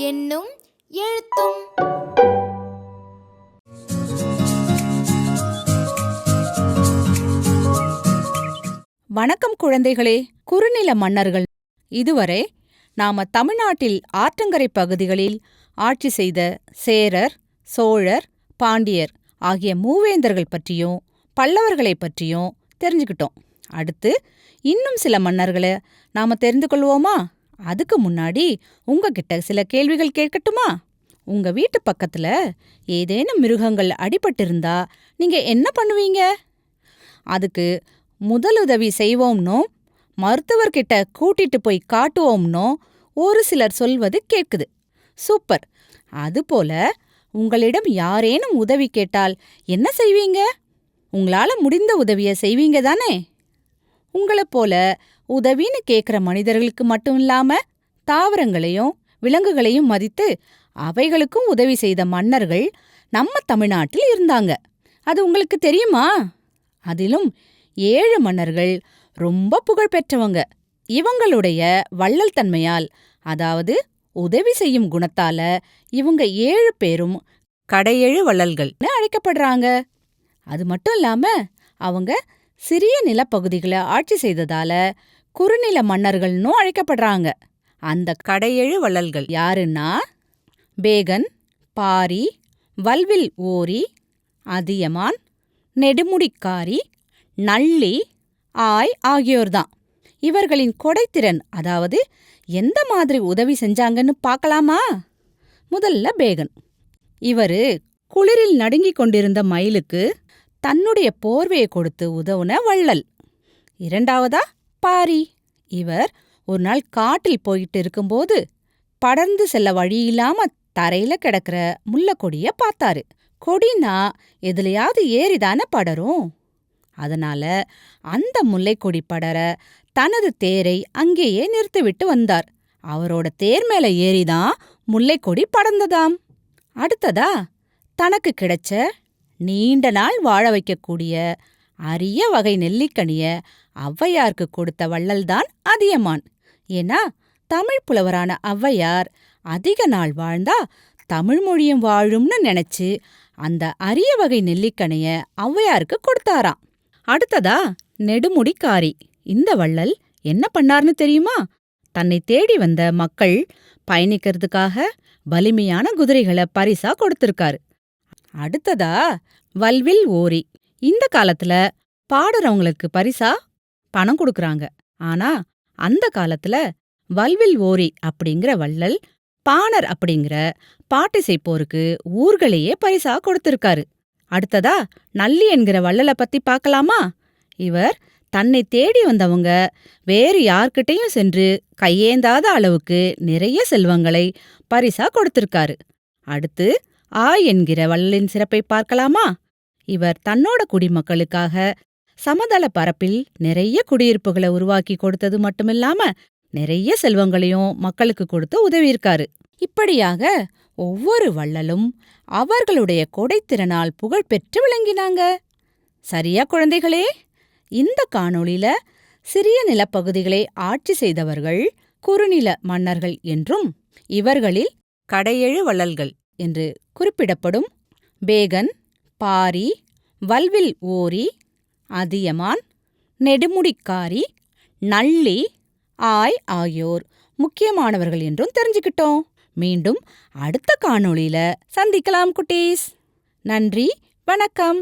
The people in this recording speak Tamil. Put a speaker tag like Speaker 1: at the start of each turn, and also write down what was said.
Speaker 1: என்னும் எழுத்தும்.
Speaker 2: வணக்கம் குழந்தைகளே குறுநில மன்னர்கள். இதுவரை நாம தமிழ்நாட்டில் ஆற்றங்கரை பகுதிகளில் ஆட்சி செய்த சேரர் சோழர் பாண்டியர் ஆகிய மூவேந்தர்கள் பற்றியும் பல்லவர்களை பற்றியும் தெரிஞ்சுக்கிட்டோம். அடுத்து இன்னும் சில மன்னர்களை நாம தெரிந்து கொள்வோமா? அதுக்கு முன்னாடி உங்ககிட்ட சில கேள்விகள் கேட்கட்டுமா? உங்க வீட்டு பக்கத்துல ஏதேனும் மிருகங்கள் அடிபட்டிருந்தா நீங்க என்ன பண்ணுவீங்க? அதுக்கு முதலுதவி செய்வோம்னோ? மருத்துவர்கிட்ட கூட்டிட்டு போய் காட்டுவோம்னோ? ஒரு சிலர் சொல்வது கேட்குது சூப்பர். அதுபோல உங்களிடம் யாரேனும் உதவி கேட்டால் என்ன செய்வீங்க? உங்களால முடிந்த உதவிய செய்வீங்க தானே? உங்களைப் போல உதவின்னு கேட்குற மனிதர்களுக்கு மட்டும் இல்லாம தாவரங்களையும் விலங்குகளையும் மதித்து அவைகளுக்கும் உதவி செய்த மன்னர்கள் நம்ம தமிழ்நாட்டில் இருந்தாங்க. அது உங்களுக்கு தெரியுமா? அதிலும் ஏழு மன்னர்கள் ரொம்ப புகழ் பெற்றவங்க. இவங்களுடைய வள்ளல் தன்மையால் அதாவது உதவி செய்யும் குணத்தால இவங்க ஏழு பேரும் கடையேழு வள்ளல்கள்னு அழைக்கப்படுறாங்க. அது மட்டும் இல்லாம அவங்க சிறிய நிலப்பகுதிகளை ஆட்சி செய்ததால குறுநில மன்னர்கள்னும் அழைக்கப்படுறாங்க. அந்த கடையெழு வள்ளல்கள் யாருன்னா பேகன் பாரி வல்வில் ஓரி அதியமான் நெடுமுடிக்காரி நள்ளி ஆய் ஆகியோர்தான். இவர்களின் கொடைத்திறன் அதாவது எந்த மாதிரி உதவி செஞ்சாங்கன்னு பார்க்கலாமா? முதல்ல பேகன். இவரு குளிரில் நடுங்கிக் கொண்டிருந்த மயிலுக்கு தன்னுடைய போர்வையை கொடுத்து உதவுன வள்ளல். இரண்டாவதா? பாரி. இவர் ஒரு நாள் காட்டில் போயிட்டு இருக்கும்போது படர்ந்து செல்ல வழியில்லாம தரையில கிடக்கிற முள்ளக்கொடிய பார்த்தாரு. கொடினா எதுலயாவது ஏறிதானே படரும்? அதனால அந்த முல்லைக்கொடி படர தனது தேரை அங்கேயே நிறுத்திவிட்டு வந்தார். அவரோட தேர் மேல ஏறிதான் முல்லைக்கொடி படர்ந்ததாம் அடுத்ததா தனக்கு கிடைச்ச நீண்ட நாள் வாழ வைக்கக்கூடிய அரிய வகை நெல்லிக்கனிய ஔவையாருக்கு கொடுத்த வள்ளல்தான் அதியமான். ஏன்னா தமிழ் புலவரான ஔவையார் அதிக நாள் வாழ்ந்தா தமிழ் மொழியும் வாழும்னு நினைச்சு அந்த அரிய வகை நெல்லிக்கனிய ஔவையாருக்கு கொடுத்தாராம். அடுத்ததா நெடுமுடிக்காரி. இந்த வள்ளல் என்ன பண்ணார்னு தெரியுமா? தன்னை தேடி வந்த மக்கள் பயணிக்கிறதுக்காக வலிமையான குதிரைகளை பரிசா கொடுத்திருக்காரு. அடுத்ததா வல்வில் ஓரி. இந்த காலத்துல பாடுறவங்களுக்கு பரிசா பணம் கொடுக்கறாங்க. ஆனா அந்த காலத்துல வல்வில் ஓரி அப்படிங்கிற வள்ளல் பாணர் அப்படிங்கிற பாட்டிசைப்போருக்கு ஊர்களையே பரிசா கொடுத்திருக்காரு. அடுத்ததா நல்லி என்கிற வள்ளல பத்தி பார்க்கலாமா? இவர் தன்னை தேடி வந்தவங்க. வேறு யார்கிட்டயும் சென்று கையேந்தாத அளவுக்கு நிறைய செல்வங்களை பரிசா கொடுத்திருக்காரு. அடுத்து ஆ என்கிற வள்ளலின் சிறப்பை பார்க்கலாமா? இவர் தன்னோட குடிமக்களுக்காக சமதள பரப்பில் நிறைய குடியிருப்புகளை உருவாக்கி கொடுத்தது மட்டுமில்லாம நிறைய செல்வங்களையும் மக்களுக்கு கொடுத்து உதவியிருக்காரு. இப்படியாக ஒவ்வொரு வள்ளலும் அவர்களுடைய கொடைத்திறனால் புகழ் பெற்று விளங்கினாங்க. சரியா குழந்தைகளே? இந்த காணொளியில சிறிய நிலப்பகுதிகளை ஆட்சி செய்தவர்கள் குறுநில மன்னர்கள் என்றும் இவர்களில் கடையெழு வள்ளல்கள் என்று குறிப்பிடப்படும் பேகன் பாரி வல்வில் ஓரி அதியமான் நெடுமுடிக்காரி நள்ளி ஆய் ஆகியோர் முக்கியமானவர்கள் என்றும் தெரிஞ்சுக்கிட்டோம். மீண்டும் அடுத்த காணொளியில சந்திக்கலாம் குட்டீஸ். நன்றி வணக்கம்.